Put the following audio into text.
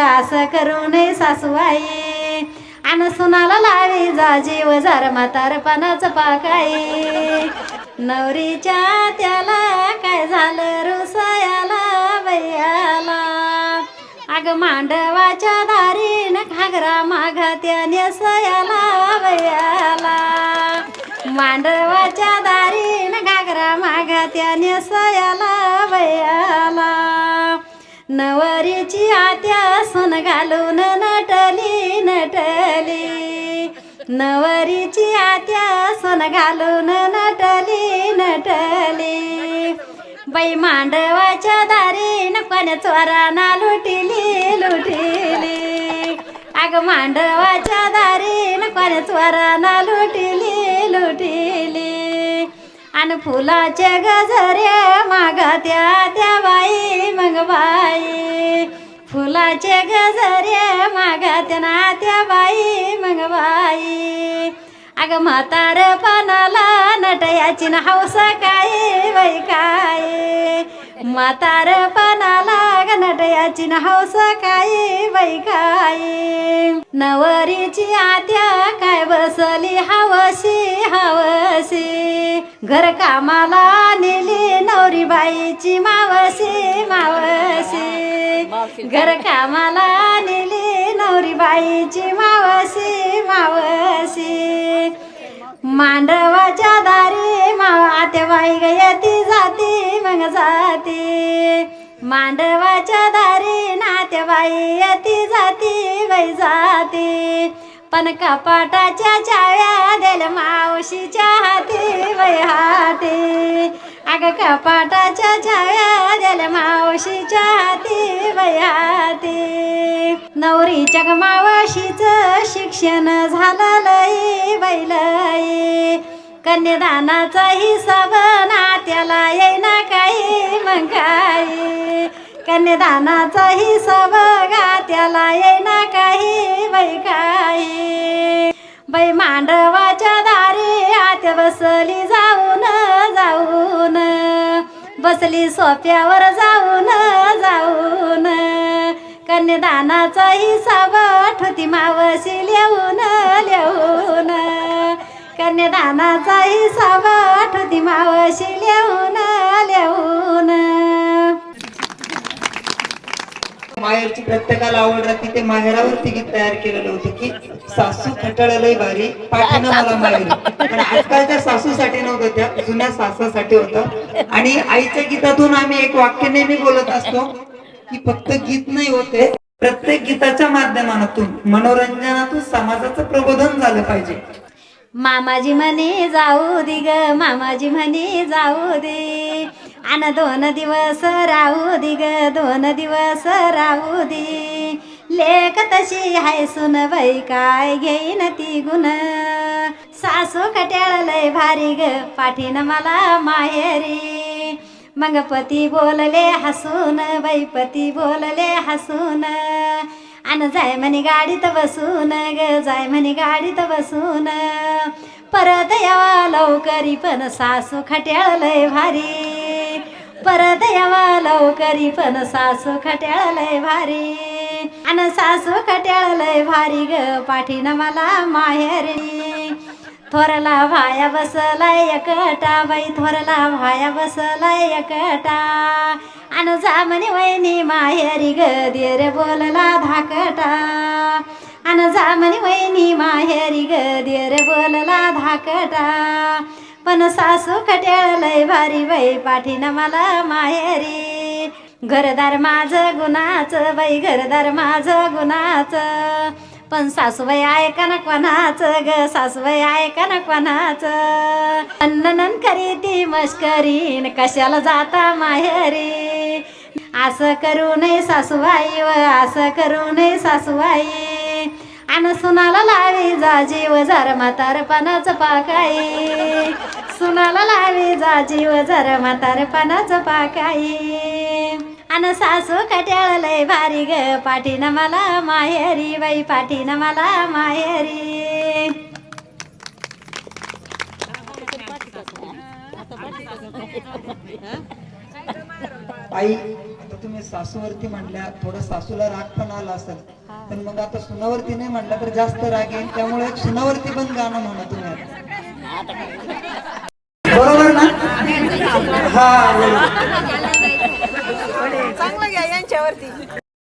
असं करू नये सासूबाई. आणि सुनाला लावी जा जीव जर म्हातारपणाच पाकाई. नवरीच्या त्याला काय झालं रुसयाला बयाला अग मांडवाच्या दारीन घागरा मागा त्याने सयाला बयाला मांडवाच्या दारीन घागरा मागा त्याने सयाला बयाला नवरीची आत्या नवरीची आत्या सोन घालून नटली नटली. बाई मांडवाच्या दारी पण चोराना लुटिली लुटिली. अग मांडवाच्या दारी पण चोराना लुटिली लुटिली. आणि फुलाचे गजरे मागा त्या त्या बाई मग बाई. फुलाचे गजरे मागा त्या ना बाई मग बाई. अग म्हातारपानाला नटयाची ना हौसा काय बाई काय. म्हातार पानाला ग नटयाची ना हौसा काय बाई काय. नवरीची आत्या काय बसली हवशी हवशी. घर कामाला नेली नवरी बाईची मावशी मावशी. घर कामाला नेली नवरी बाईची मावशी मावशी. मांडवाच्या दारी मावा ते बाई गयती जाती मग जाती. मांडवाच्या दारी नात्या बाई येती जाती बाई जाती. पण कपाटाच्या चाव्या दिल मावशीच्या हाती बाई हाती. अग कपाटाच्या छाव्या दिल मावशीच्या हाती बाई हाती. नवरीच्या ग मावशीचं शिक्षण झालं लई बैलई लई. कन्यादानाचा हिसाब नात्याला येईना काही मग काही. कन्यादानाचा हिसाब गात्याला येईना काही बाई बाई मांडवाच्या दारी आत बसली जाऊन जाऊन. बसली सोप्यावर जाऊन जाऊन. कन्यादानाचा हिसाब ठोती मावशी लिहून लिहून. कन्यादानाचा हिसाब ठोती मावशी लिहून लिहून. माहेरची प्रत्येकाला आवड राहते ते माहेरावरती गीत तयार केलेलं होतं की सासू खटाळ लय भारी पाठीनं मला माहेर. पण आजकालच्या सासूसाठी नव्हतं त्या जुन्या सासासाठी होतं. आणि आईच्या गीतातून आम्ही एक वाक्य नेहमी बोलत असतो की फक्त गीत नाही होते प्रत्येक गीताच्या माध्यमातून मनोरंजनातून समाजाचं प्रबोधन झालं पाहिजे. मामाजी म्हणे जाऊ दे ग मामाजी म्हणे जाऊ दे. आन दोन दिवस राहू दे ग दोन दिवस राहू दी. लेक तशी हाय सुन बाई काय घेईन ती गुण? सासू कट्याळलय भारी ग पाठीन मला माहेरी. मग पती बोलले हसून बाई पती बोलले हसून. आणि जाय म्हणे गाडीत बसून ग जाय म्हणे गाडीत बसून. परत यावा लवकरी पण सासू खट्याळ लय भारी. परत यावा लवकरी पण सासू खट्याळलय भारी. आणि सासू खट्याळलय भारी ग पाठीनं मला माहेरी. थोरला भाया बसलाय एकटा बाई थोरला भाया बसलाय एकटा आणि जामनी वहिनी माहेरी ग देर बोलला धाकटा. आणि जामनी वहिनी माहेरी ग देर बोलला धाकटा. पण सासू खट्याळलय भारी बाई पाठीनं मला माहेरी. घरदार माझं गुणाचं बाई घरदार माझं गुणाचं. पण सासूबाई ऐका ना कोणाचं ग? सासूबाई ऐका ना कोणाचं? अन्नन करी ती मस्करीन कशाला जाता माहेरी? असं करू नये सासूबाई व असं करू नये सासूबाई. आणि सुनाला लावी जा जीव जर म्हातारपणाचं पाकाई. सुनाला लावी जा जीव जर म्हातारपणाचं पाकाई. आणि सासू कट्याळ लय भारी ग पाठीनं मला माहेरी बाई पाठीनं मला माहेरी. आई आता तुम्ही सासूवरती म्हटल्या थोडं सासूला राग पण आला असेल. पण मग आता सुनावरती नाही म्हणलं तर जास्त राग येईल त्यामुळे एक सुनावरती पण गाणं म्हणा तुम्ही. बरोबर ना? हा